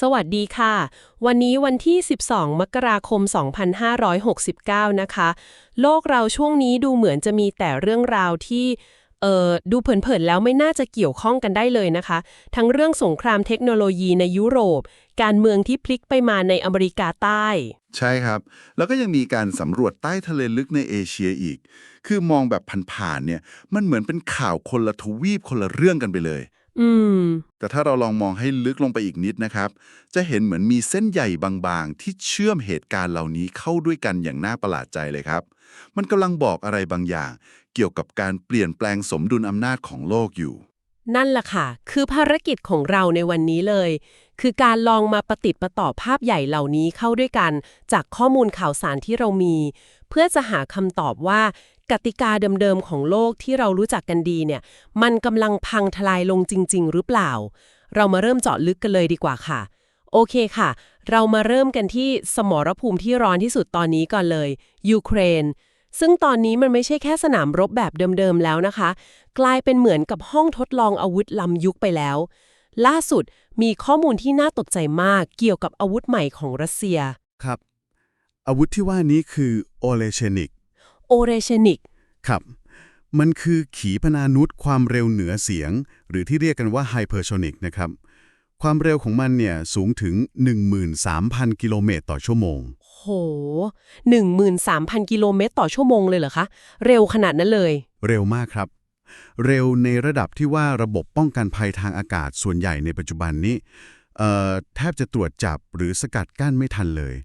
สวัสดีค่ะ วันนี้วันที่ 12 มกราคม 2569 นะคะ โลกเราช่วงนี้ดูเหมือนจะมีแต่เรื่องราวที่เอ่อดูเผินๆแล้วไม่น่าจะเกี่ยวข้องกันได้เลยนะคะ ทั้งเรื่องสงครามเทคโนโลยีในยุโรป การเมืองที่พลิกไปมาในอเมริกาใต้ ใช่ครับ แล้วก็ยังมีการสำรวจใต้ทะเลลึกในเอเชียอีก คือมองแบบผ่านๆเนี่ยมันเหมือนเป็นข่าวคนละทวีปคนละเรื่องกันไปเลย อืม แต่ถ้าเราลองมองให้ลึกลงไปอีกนิดนะครับ จะเห็นเหมือนมีเส้นใหญ่บางๆ ที่เชื่อมเหตุการณ์เหล่านี้เข้าด้วยกันอย่างน่าประหลาดใจเลยครับ มันกำลังบอกอะไรบางอย่าง เกี่ยวกับการเปลี่ยนแปลงสมดุลอำนาจของโลกอยู่ นั่นแหละค่ะ คือภารกิจของเราในวันนี้เลย คือการลองมาประติดประต่อภาพใหญ่เหล่านี้เข้าด้วยกัน จากข้อมูลข่าวสารที่เรามี เพื่อจะหาคำตอบว่า กติกาเดิมๆของโลกที่เรารู้จักกันดีเนี่ย มันกำลังพังทลายลงจริง ๆ หรือเปล่า เรามาเริ่มเจาะลึกกันเลยดีกว่าค่ะ โอเคค่ะ เรามาเริ่มกันที่สมรภูมิที่ร้อนที่สุดตอนนี้ก่อนเลยยูเครน ซึ่งตอนนี้มันไม่ใช่แค่สนามรบแบบเดิมๆแล้วนะคะ กลายเป็นเหมือนกับห้องทดลองอาวุธล้ำยุคไปแล้ว ล่าสุดมีข้อมูลที่น่าตกใจมากเกี่ยวกับอาวุธใหม่ของรัสเซียครับ อาวุธที่ว่านี้คือโอเลเชนิก โอเรเชนิก ครับ มันคือขีปนานุษย์ความเร็วเหนือเสียง หรือที่เรียกกันว่าไฮเปอร์โซนิกนะครับ ความเร็วของมันเนี่ยสูงถึง 13,000 กิโลเมตรต่อชั่วโมง โห 13,000 กิโลเมตรต่อชั่วโมงเลยเหรอคะ เร็วขนาดนั้นเลย เร็วมากครับ เร็วในระดับที่ว่าระบบป้องกันภัยทางอากาศส่วนใหญ่ในปัจจุบันนี้เอ่อแทบจะตรวจจับหรือสกัดกั้นไม่ทันเลย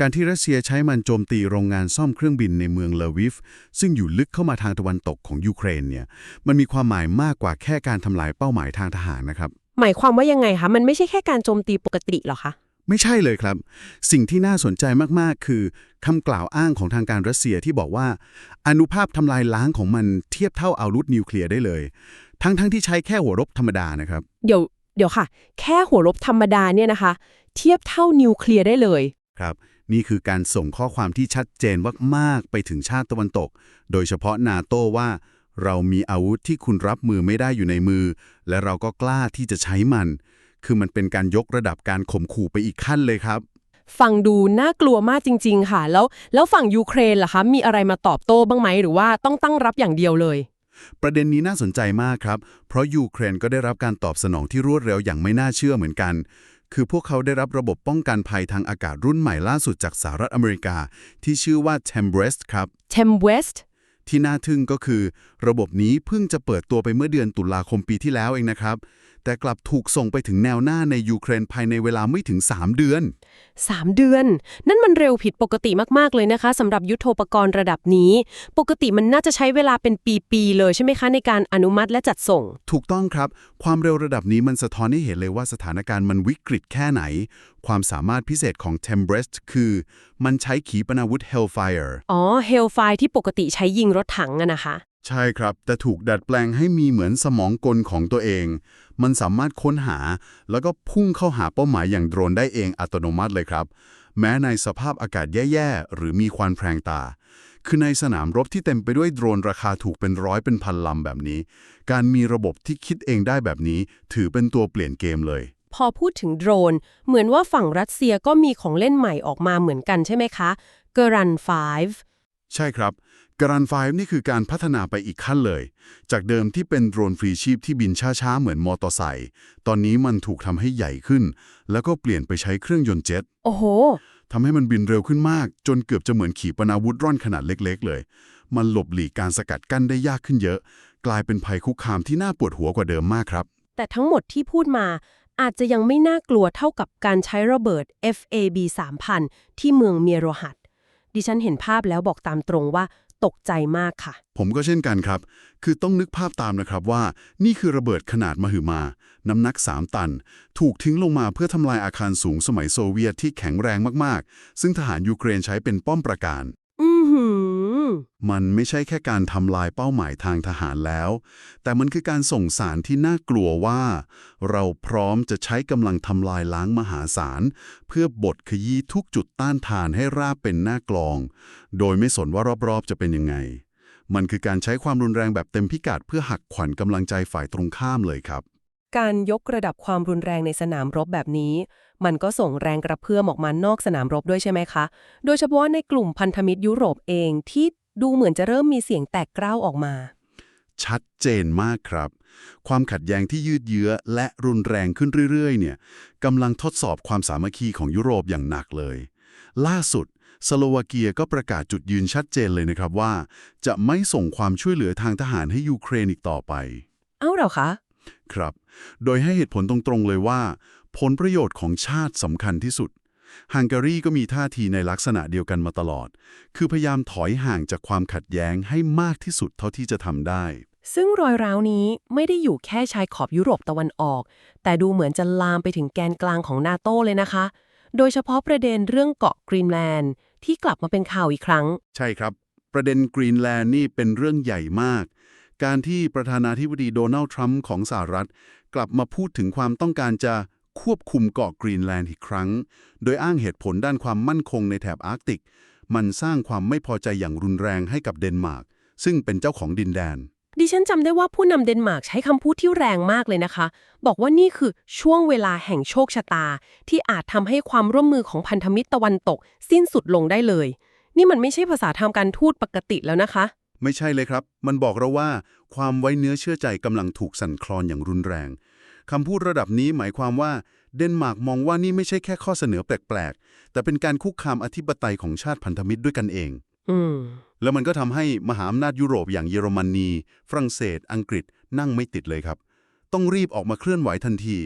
การที่รัสเซียใช้มันโจมตีโรงงานซ่อมเครื่องบินในเมืองเลวิฟ ซึ่งอยู่ลึกเข้ามาทางตะวันตกของยูเครนเนี่ยมันมีความหมายมากกว่าแค่การทำลายเป้าหมายทางทหารนะครับ หมายความว่ายังไงคะ มันไม่ใช่แค่การโจมตีปกติเหรอคะ ไม่ใช่เลยครับ สิ่งที่น่าสนใจมาก ๆ คือคำกล่าวอ้างของทางการรัสเซียที่บอกว่า อนุภาพทำลายล้างของมันเทียบเท่าอาวุธนิวเคลียร์ได้เลย ทั้งๆที่ใช้แค่หัวรบธรรมดานะครับ เดี๋ยวเดี๋ยวค่ะ แค่หัวรบธรรมดาเนี่ยนะคะ เทียบเท่านิวเคลียร์ได้เลย ครับ นี่คือการส่งข้อความที่ชัดเจนมากๆไปถึงชาติตะวันตก โดยเฉพาะนาโต้ว่า เรามีอาวุธที่คุณรับมือไม่ได้อยู่ในมือ และเราก็กล้าที่จะใช้มัน คือมันเป็นการยกระดับการข่มขู่ไปอีกขั้นเลยครับฟังดูน่ากลัวมากจริง ๆ ค่ะ แล้วแล้วฝั่งยูเครนล่ะคะ มีอะไรมาตอบโต้บ้างไหมหรือว่าต้องตั้งรับอย่างเดียวเลย ประเด็นนี้น่าสนใจมากครับ เพราะยูเครนก็ได้รับการตอบสนองที่รวดเร็วอย่างไม่น่าเชื่อเหมือนกัน คือพวกเขาได้รับระบบป้องกันภัยทางอากาศรุ่นใหม่ล่าสุดจากสหรัฐอเมริกา ที่ชื่อว่า Tembrest ครับเทมเวสต์ที่น่าทึ่งก็คือ ระบบนี้เพิ่งจะเปิดตัวไปเมื่อเดือนตุลาคมปีที่แล้วเองนะครับ แต่กลับถูกส่งไปถึงแนวหน้าในยูเครนภายในเวลาไม่ถึง 3 เดือนสามเดือน นั่นมันเร็วผิดปกติมากๆเลยนะคะสำหรับยุทโธปกรณ์ระดับนี้ ปกติมันน่าจะใช้เวลาเป็นปีๆเลยใช่ไหมคะในการอนุมัติและจัดส่ง ถูกต้องครับ ความเร็วระดับนี้มันสะท้อนให้เห็นเลยว่าสถานการณ์มันวิกฤตแค่ไหน ความสามารถพิเศษของ Tembrest คือ มันใช้ขีปนาวุธ Hellfire อ๋อเฮลไฟที่ปกติใช้ยิงรถถังอะนะคะ ใช่ครับ แต่ถูกดัดแปลงให้มีเหมือนสมองกลของตัวเอง มันสามารถค้นหา แล้วก็พุ่งเข้าหาเป้าหมายอย่างโดรนได้เองอัตโนมัติเลยครับ แม้ในสภาพอากาศแย่ๆ หรือมีควันแพรงตา คือในสนามรบที่เต็มไปด้วยโดรนราคาถูกเป็นร้อยเป็นพันลำแบบนี้ การมีระบบที่คิดเองได้แบบนี้ ถือเป็นตัวเปลี่ยนเกมเลย พอพูดถึงโดรน เหมือนว่าฝั่งรัสเซียก็มีของเล่นใหม่ออกมาเหมือนกันใช่ไหมคะเกรัน5ใช่ครับ การันไฟนี่คือการพัฒนาไปอีกขั้นเลย จากเดิมที่เป็นโดรนฟรีชีพที่บินช้าๆ เหมือนมอเตอร์ไซค์ตอนนี้มันถูกทำให้ใหญ่ขึ้น แล้วก็เปลี่ยนไปใช้เครื่องยนต์เจ็ตโอ้โหทำให้มันบินเร็วขึ้นมาก จนเกือบจะเหมือนขีปนาวุธร่อนขนาดเล็ก ๆ เลย มันหลบหลีกการสกัดกั้นได้ยากขึ้นเยอะ กลายเป็นภัยคุกคามที่น่าปวดหัวกว่าเดิมมากครับ แต่ทั้งหมดที่พูดมาอาจจะยังไม่น่ากลัวเท่ากับการใช้ระเบิด FAB 3000 ที่เมืองเมียโรหัดดิฉันเห็นภาพแล้วบอกตามตรงว่า ตกใจมากค่ะ ผมก็เช่นกันครับ คือต้องนึกภาพตามนะครับว่า นี่คือระเบิดขนาดมหึมา น้ำหนัก 3 ตัน ถูกทิ้งลงมาเพื่อทำลายอาคารสูงสมัยโซเวียตที่แข็งแรงมากๆ ซึ่งทหารยูเครนใช้เป็นป้อมปราการ อือหือ มันไม่ใช่แค่การทำลายเป้าหมายทางทหารแล้ว แต่มันคือการส่งสารที่น่ากลัวว่า เราพร้อมจะใช้กำลังทำลายล้างมหาศาล เพื่อบดขยี้ทุกจุดต้านทานให้ราบเป็นหน้ากลอง โดยไม่สนว่ารอบๆจะเป็นยังไง มันคือการใช้ความรุนแรงแบบเต็มพิกัดเพื่อหักขวัญกำลังใจฝ่ายตรงข้ามเลยครับ การยกระดับความรุนแรงในสนามรบแบบนี้ มันก็ส่งแรงกระเพื่อมออกมานอกสนามรบด้วยใช่ไหมคะ โดยเฉพาะในกลุ่มพันธมิตรยุโรปเองที่ดูเหมือนจะเริ่มมีเสียงแตกกร้าวออกมา ชัดเจนมากครับ ความขัดแย้งที่ยืดเยื้อและรุนแรงขึ้นเรื่อยๆ เนี่ยกำลังทดสอบความสามัคคีของยุโรปอย่างหนักเลย ล่าสุดสโลวาเกียก็ประกาศจุดยืนชัดเจนเลยนะครับว่า จะไม่ส่งความช่วยเหลือทางทหารให้ยูเครนอีกต่อไป เอ้าเหรอคะ ครับ โดยให้เหตุผลตรงๆเลยว่า ผลประโยชน์ของชาติสำคัญที่สุด ฮังการีก็มีท่าทีในลักษณะเดียวกันมาตลอด คือพยายามถอยห่างจากความขัดแย้งให้มากที่สุดเท่าที่จะทำได้ ซึ่งรอยร้าวนี้ไม่ได้อยู่แค่ชายขอบยุโรปตะวันออก แต่ดูเหมือนจะลามไปถึงแกนกลางของนาโต้เลยนะคะ โดยเฉพาะประเด็นเรื่องเกาะกรีนแลนด์ที่กลับมาเป็นข่าวอีกครั้ง ใช่ครับ ประเด็นกรีนแลนด์นี่เป็นเรื่องใหญ่มาก การที่ประธานาธิบดีโดนัลด์ทรัมป์ของสหรัฐ กลับมาพูดถึงความต้องการจะ ควบคุมเกาะกรีนแลนด์อีกครั้ง โดยอ้างเหตุผลด้านความมั่นคงในแถบอาร์กติก มันสร้างความไม่พอใจอย่างรุนแรงให้กับเดนมาร์ก ซึ่งเป็นเจ้าของดินแดน ดิฉันจำได้ว่าผู้นำเดนมาร์กใช้คำพูดที่แรงมากเลยนะคะ บอกว่านี่คือช่วงเวลาแห่งโชคชะตา ที่อาจทำให้ความร่วมมือของพันธมิตรตะวันตก สิ้นสุดลงได้เลย นี่มันไม่ใช่ภาษาทางการทูตปกติแล้วนะคะ ไม่ใช่เลยครับ มันบอกเราว่า ความไว้เนื้อเชื่อใจกำลังถูกสั่นคลอนอย่างรุนแรง คำพูดระดับนี้หมายความว่าเดนมาร์กมองว่านี่ไม่ใช่แค่ข้อเสนอแปลกๆ แต่เป็นการคุกคามอธิปไตยของชาติพันธมิตรด้วยกันเองอืมแล้วมันก็ทำให้มหาอำนาจยุโรปอย่างเยอรมนี ฝรั่งเศส อังกฤษนั่งไม่ติดเลยครับ ต้องรีบออกมาเคลื่อนไหวทันที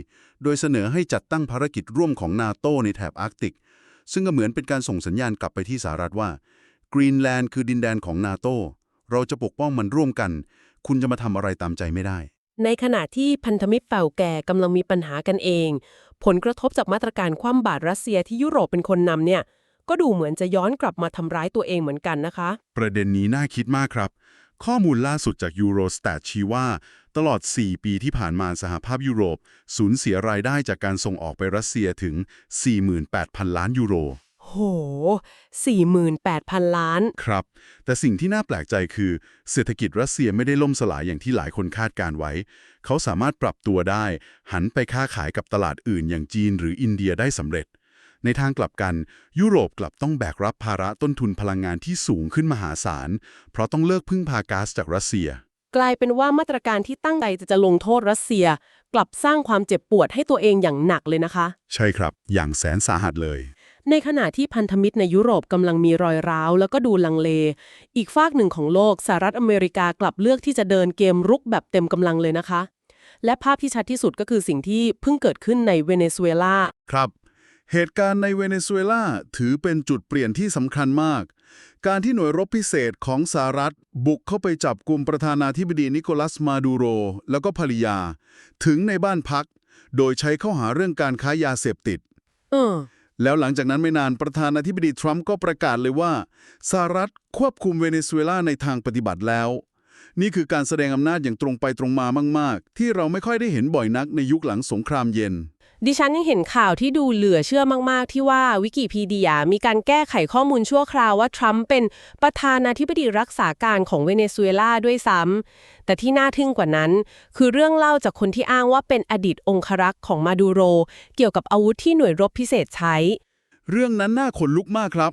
โดยเสนอให้จัดตั้งภารกิจร่วมของนาโตในแถบอาร์กติก ซึ่งก็เหมือนเป็นการส่งสัญญาณกลับไปที่สหรัฐว่ากรีนแลนด์คือดินแดนของนาโตเราจะปกป้องมันร่วมกัน คุณจะมาทำอะไรตามใจไม่ได้ ในขณะที่พันธมิตรเก่าแก่กำลังมีปัญหากันเอง ผลกระทบจากมาตรการคว่ำบาตรรัสเซียที่ยุโรปเป็นคนนำเนี่ย ก็ดูเหมือนจะย้อนกลับมาทำร้ายตัวเองเหมือนกันนะคะ ประเด็นนี้น่าคิดมากครับ ข้อมูลล่าสุดจาก Eurostat ชี้ว่า ตลอด 4 ปีที่ผ่านมาสหภาพยุโรป สูญเสียรายได้จากการส่งออกไปรัสเซียถึง 48,000 ล้านยูโร โห 48,000 ล้าน ครับ แต่สิ่งที่น่าแปลกใจคือ เศรษฐกิจรัสเซียไม่ได้ล่มสลายอย่างที่หลายคนคาดการไว้ เขาสามารถปรับตัวได้ หันไปค้าขายกับตลาดอื่นอย่างจีนหรืออินเดียได้สำเร็จ ในทางกลับกัน ยุโรปกลับต้องแบกรับภาระต้นทุนพลังงานที่สูงขึ้นมหาศาล เพราะต้องเลิกพึ่งพาก๊าซจากรัสเซีย กลายเป็นว่ามาตรการที่ตั้งใจจะลงโทษรัสเซีย กลับสร้างความเจ็บปวดให้ตัวเองอย่างหนักเลยนะคะ ใช่ครับ อย่างแสนสาหัสเลย ในขณะที่พันธมิตรในยุโรปกำลังมีรอยร้าว แล้วก็ดูลังเล อีกฝากหนึ่งของโลกสหรัฐอเมริกากลับเลือกที่จะเดินเกมรุกแบบเต็มกำลังเลยนะคะ และภาพที่ชัดที่สุดก็คือสิ่งที่เพิ่งเกิดขึ้นในเวเนซุเอลาครับ เหตุการณ์ในเวเนซุเอลาถือเป็นจุดเปลี่ยนที่สำคัญมาก การที่หน่วยรบพิเศษของสหรัฐ บุกเข้าไปจับกลุ่มประธานาธิบดีนิโคลัสมาดูโร แล้วก็ภรรยา ถึงในบ้านพัก โดยใช้ข้อหาเรื่องการค้ายาเสพติด เออ แล้วหลังจากนั้นไม่นานประธานาธิบดีทรัมป์ก็ประกาศเลยว่าสหรัฐควบคุมเวเนซุเอลาในทางปฏิบัติแล้ว นี่คือการแสดงอำนาจอย่างตรงไปตรงมามาก ๆ ที่เราไม่ค่อยได้เห็นบ่อยนักในยุคหลังสงครามเย็น ดิฉันยังเห็นข่าวที่ดูเหลือเชื่อมากๆ ที่ว่าวิกิพีเดียมีการแก้ไขข้อมูลชั่วคราวว่าทรัมป์เป็นประธานาธิบดีรักษาการของเวเนซุเอลาด้วยซ้ำ แต่ที่น่าทึ่งกว่านั้น คือเรื่องเล่าจากคนที่อ้างว่าเป็นอดีตองครักษ์ของมาดูโร เกี่ยวกับอาวุธที่หน่วยรบพิเศษใช้ เรื่องนั้นน่าขนลุกมากครับ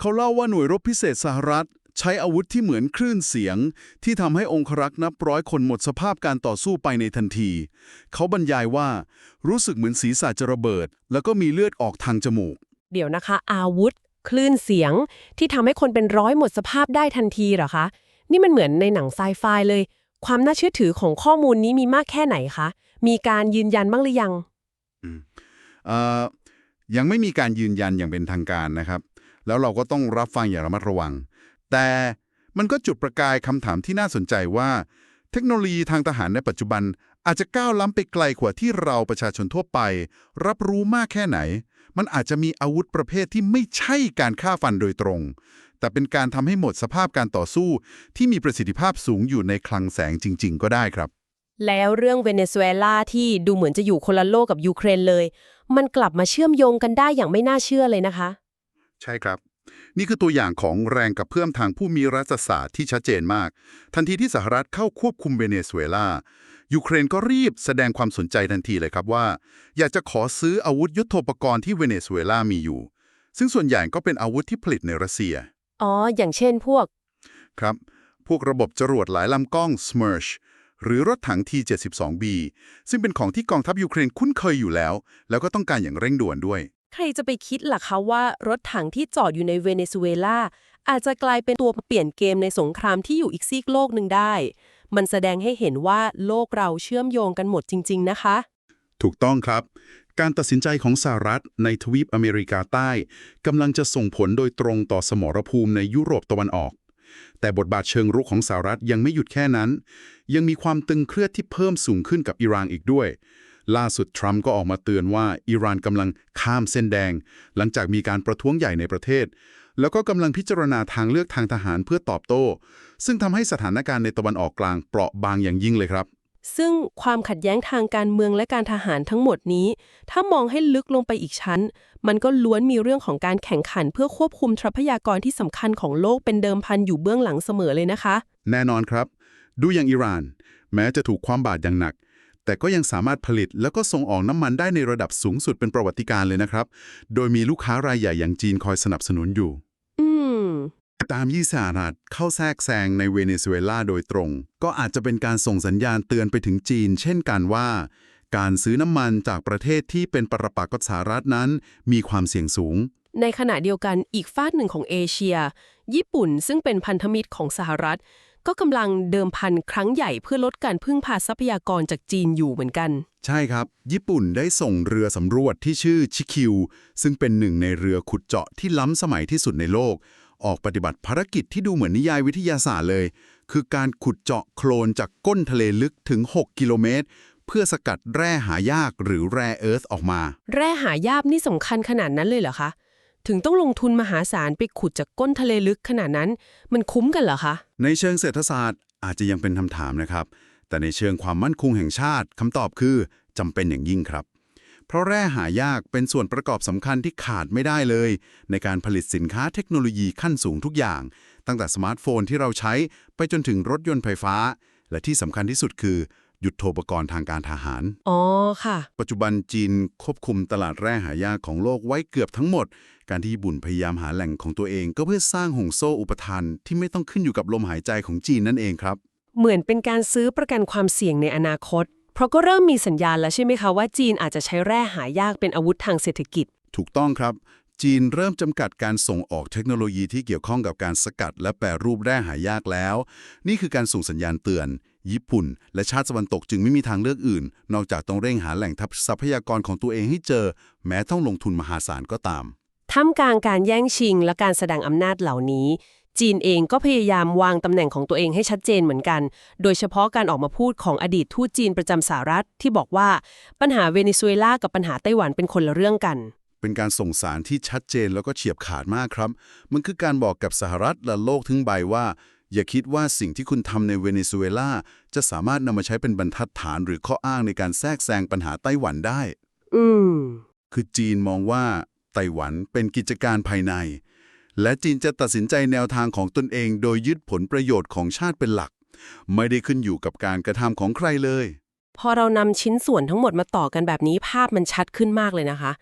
เขาเล่าว่าหน่วยรบพิเศษสหรัฐ ใช้อาวุธที่เหมือนคลื่นเสียง ที่ทำให้องครักษ์นับร้อยคนหมดสภาพการต่อสู้ไปในทันที เขาบรรยายว่ารู้สึกเหมือนศีรษะจะระเบิด แล้วก็มีเลือดออกทางจมูก เดี๋ยวนะคะ อาวุธ คลื่นเสียง ที่ทำให้คนเป็นร้อยหมดสภาพได้ทันทีเหรอคะ นี่มันเหมือนในหนังไซไฟเลย ความน่าเชื่อถือของข้อมูลนี้มีมากแค่ไหนคะ มีการยืนยันบ้างหรือยังเอ่อยังไม่มีการยืนยันอย่างเป็นทางการนะครับ แล้วเราก็ต้องรับฟังอย่างระมัดระวัง แต่มันก็จุดประกายคำถามที่น่าสนใจว่า เทคโนโลยีทางทหารในปัจจุบันอาจจะก้าวล้ำไปไกลกว่าที่เราประชาชนทั่วไป รับรู้มากแค่ไหน มันอาจจะมีอาวุธประเภทที่ไม่ใช่การฆ่าฟันโดยตรง แต่เป็นการทำให้หมดสภาพการต่อสู้ ที่มีประสิทธิภาพสูงอยู่ในคลังแสงจริง ๆ ก็ได้ครับ แล้วเรื่องเวเนซุเอลาที่ดูเหมือนจะอยู่คนละโลกกับยูเครนเลย มันกลับมาเชื่อมโยงกันได้อย่างไม่น่าเชื่อเลยนะคะ ใช่ครับ นี่คือตัวอย่างของแรงกับเพื่อมทางผู้มีรัฐศาสตร์ที่ชัดเจนมาก ทันทีที่สหรัฐเข้าควบคุมเวเนซุเอลายูเครนก็รีบแสดงความสนใจทันทีเลยครับว่า อยากจะขอซื้ออาวุธยุโทโธปกรณ์ที่เวเนซุเอลามีอยู่ ซึ่งส่วนใหญ่ก็เป็นอาวุธที่ผลิตในรัสเซีย อ๋อ อย่างเช่นพวก ครับ พวกระบบจรวดหลายลำกล้อง SMERSH หรือรถถัง T-72B ซึ่งเป็นของที่กองทัพยูเครนคุ้นเคยอยู่แล้ว แล้วก็ต้องการอย่างเร่งด่วนด้วย ใครจะไปคิดล่ะคะว่ารถถังที่จอดอยู่ในเวเนซุเอลาอาจจะกลายเป็นตัวเปลี่ยนเกมในสงครามที่อยู่อีกซีกโลกหนึ่งได้ มันแสดงให้เห็นว่าโลกเราเชื่อมโยงกันหมดจริง ๆ นะคะ ถูกต้องครับ การตัดสินใจของสหรัฐในทวีปอเมริกาใต้กำลังจะส่งผลโดยตรงต่อสมรภูมิในยุโรปตะวันออก แต่บทบาทเชิงรุกของสหรัฐยังไม่หยุดแค่นั้น ยังมีความตึงเครียดที่เพิ่มสูงขึ้นกับอิหร่านอีกด้วย ล่าสุดทรัมป์ก็ออกมาเตือนว่าอิหร่านกำลังข้ามเส้นแดง หลังจากมีการประท้วงใหญ่ในประเทศ แล้วก็กำลังพิจารณาทางเลือกทางทหารเพื่อตอบโต้ ซึ่งทำให้สถานการณ์ในตะวันออกกลางเปราะบางอย่างยิ่งเลยครับ ซึ่งความขัดแย้งทางการเมืองและการทหารทั้งหมดนี้ ถ้ามองให้ลึกลงไปอีกชั้น มันก็ล้วนมีเรื่องของการแข่งขัน เพื่อควบคุมทรัพยากรที่สำคัญของโลกเป็นเดิมพันอยู่เบื้องหลังเสมอเลยนะคะ แน่นอนครับ ดูอย่างอิหร่าน แม้จะถูกความบาดอย่างหนัก แต่ก็ยังสามารถผลิตแล้วก็ส่งออกน้ำมันได้ในระดับสูงสุดเป็นประวัติการณ์เลยนะครับ โดยมีลูกค้ารายใหญ่อย่างจีนคอยสนับสนุนอยู่อืมตามยี่สหรัฐเข้าแทรกแซงในเวเนซุเอลาโดยตรง ก็อาจจะเป็นการส่งสัญญาณเตือนไปถึงจีน เช่นกันว่า การซื้อน้ำมันจากประเทศที่เป็นปรปักษ์กับสหรัฐนั้น มีความเสี่ยงสูง ในขณะเดียวกันอีกฟากหนึ่งของเอเชีย ญี่ปุ่นซึ่งเป็นพันธมิตรของสหรัฐ ก็กำลังเดิมพันครั้งใหญ่เพื่อลดการพึ่งพาทรัพยากรจากจีนอยู่เหมือนกัน ใช่ครับ ญี่ปุ่นได้ส่งเรือสำรวจที่ชื่อชิคิว ซึ่งเป็นหนึ่งในเรือขุดเจาะที่ล้ำสมัยที่สุดในโลก ออกปฏิบัติภารกิจที่ดูเหมือนนิยายวิทยาศาสตร์เลย คือการขุดเจาะโคลนจากก้นทะเลลึกถึง 6 กิโลเมตร เพื่อสกัดแร่หายากหรือแร่เอิร์ธออกมา แร่หายากนี่สำคัญขนาดนั้นเลยเหรอคะ ถึงต้องลงทุนมหาศาลไปขุดจากก้นทะเลลึกขนาดนั้น มันคุ้มกันเหรอคะ ในเชิงเศรษฐศาสตร์อาจจะยังเป็นคำถามนะครับ แต่ในเชิงความมั่นคงแห่งชาติคำตอบคือจำเป็นอย่างยิ่งครับ เพราะแร่หายากเป็นส่วนประกอบสำคัญที่ขาดไม่ได้เลย ในการผลิตสินค้าเทคโนโลยีขั้นสูงทุกอย่าง ตั้งแต่สมาร์ทโฟนที่เราใช้ไปจนถึงรถยนต์ไฟฟ้า และที่สำคัญที่สุดคือ ยุทโธปกรณ์ทางการทหาร อ๋อ ค่ะ ปัจจุบันจีนควบคุมตลาดแร่หายากของโลกไว้เกือบทั้งหมด การที่ญี่ปุ่นพยายามหาแหล่งของตัวเอง ก็เพื่อสร้างห่วงโซ่อุปทานที่ไม่ต้องขึ้นอยู่กับลมหายใจของจีนนั่นเองครับ เหมือนเป็นการซื้อประกันความเสี่ยงในอนาคต เพราะก็เริ่มมีสัญญาณแล้วใช่ไหมคะว่าจีนอาจจะใช้แร่หายากเป็นอาวุธทางเศรษฐกิจ ถูกต้องครับจีนเริ่มจำกัดการส่งออกเทคโนโลยีที่เกี่ยวข้องกับการสกัดและแปรรูปแร่หายากแล้ว นี่คือการส่งสัญญาณเตือน ญี่ปุ่น และชาติตะวันตกจึงไม่มีทางเลือกอื่น นอกจากต้องเร่งหาแหล่งทัพทรัพยากรของตัวเองให้เจอ แม้ต้องลงทุนมหาศาลก็ตามท่ามกลางการแย่งชิงและการแสดงอำนาจเหล่านี้ จีนเองก็พยายามวางตำแหน่งของตัวเองให้ชัดเจนเหมือนกัน โดยเฉพาะการออกมาพูดของอดีตทูตจีนประจำสหรัฐที่บอกว่าปัญหาเวเนซุเอลากับปัญหาไต้หวันเป็นคนละเรื่องกัน เป็นการส่งสารที่ชัดเจนแล้วก็เฉียบขาดมากครับ มันคือการบอกกับสหรัฐและโลกทั้งใบว่า อย่าคิดว่าสิ่งที่คุณทำในเวเนซุเอลาจะสามารถนำมาใช้เป็นบรรทัดฐานหรือข้ออ้างในการแทรกแซงปัญหาไต้หวันได้ อืม คือจีนมองว่าไต้หวันเป็นกิจการภายใน และจีนจะตัดสินใจแนวทางของตนเอง โดยยึดผลประโยชน์ของชาติเป็นหลัก ไม่ได้ขึ้นอยู่กับการกระทำของใครเลย พอเรานำชิ้นส่วนทั้งหมดมาต่อกันแบบนี้ภาพมันชัดขึ้นมากเลยนะคะ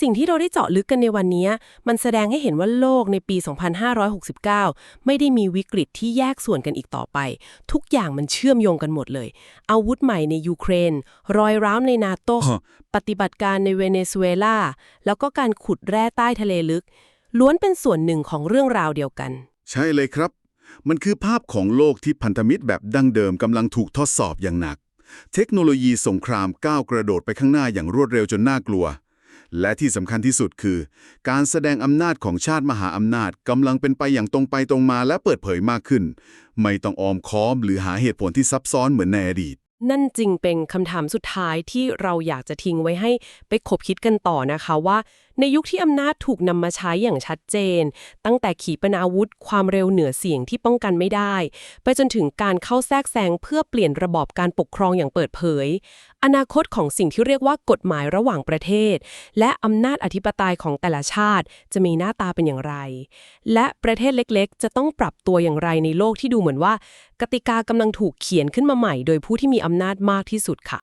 สิ่งที่เราได้เจาะลึกกันในวันนี้ มันแสดงให้เห็นว่าโลกในปี 2569 ไม่ได้มีวิกฤตที่แยกส่วนกันอีกต่อไป ทุกอย่างมันเชื่อมโยงกันหมดเลย อาวุธใหม่ในยูเครน รอยร้าวในนาโตฮะปฏิบัติการในเวเนซุเอลา แล้วก็การขุดแร่ใต้ทะเลลึก ล้วนเป็นส่วนหนึ่งของเรื่องราวเดียวกัน ใช่เลยครับ มันคือภาพของโลกที่พันธมิตรแบบดั้งเดิมกำลังถูกทดสอบอย่างหนัก เทคโนโลยีสงครามก้าวกระโดดไปข้างหน้าอย่างรวดเร็วจนน่ากลัว และที่สำคัญที่สุดคือ การแสดงอำนาจของชาติมหาอำนาจกำลังเป็นไปอย่างตรงไปตรงมาและเปิดเผยมากขึ้น ไม่ต้องออมค้อมหรือหาเหตุผลที่ซับซ้อนเหมือนในอดีตนั่นจึงเป็นคำถามสุดท้ายที่เราอยากจะทิ้งไว้ให้ไปคบคิดกันต่อนะคะว่า ในยุคที่อำนาจถูกนำมาใช้อย่างชัดเจน ตั้งแต่ขีปนาวุธ ความเร็วเหนือเสียงที่ป้องกันไม่ได้ ไปจนถึงการเข้าแทรกแซงเพื่อเปลี่ยนระบอบการปกครองอย่างเปิดเผย อนาคตของสิ่งที่เรียกว่ากฎหมายระหว่างประเทศ และอำนาจอธิปไตยของแต่ละชาติ จะมีหน้าตาเป็นอย่างไร และประเทศเล็กๆ จะต้องปรับตัวอย่างไรในโลกที่ดูเหมือนว่า กติกากำลังถูกเขียนขึ้นมาใหม่ โดยผู้ที่มีอำนาจมากที่สุดค่ะ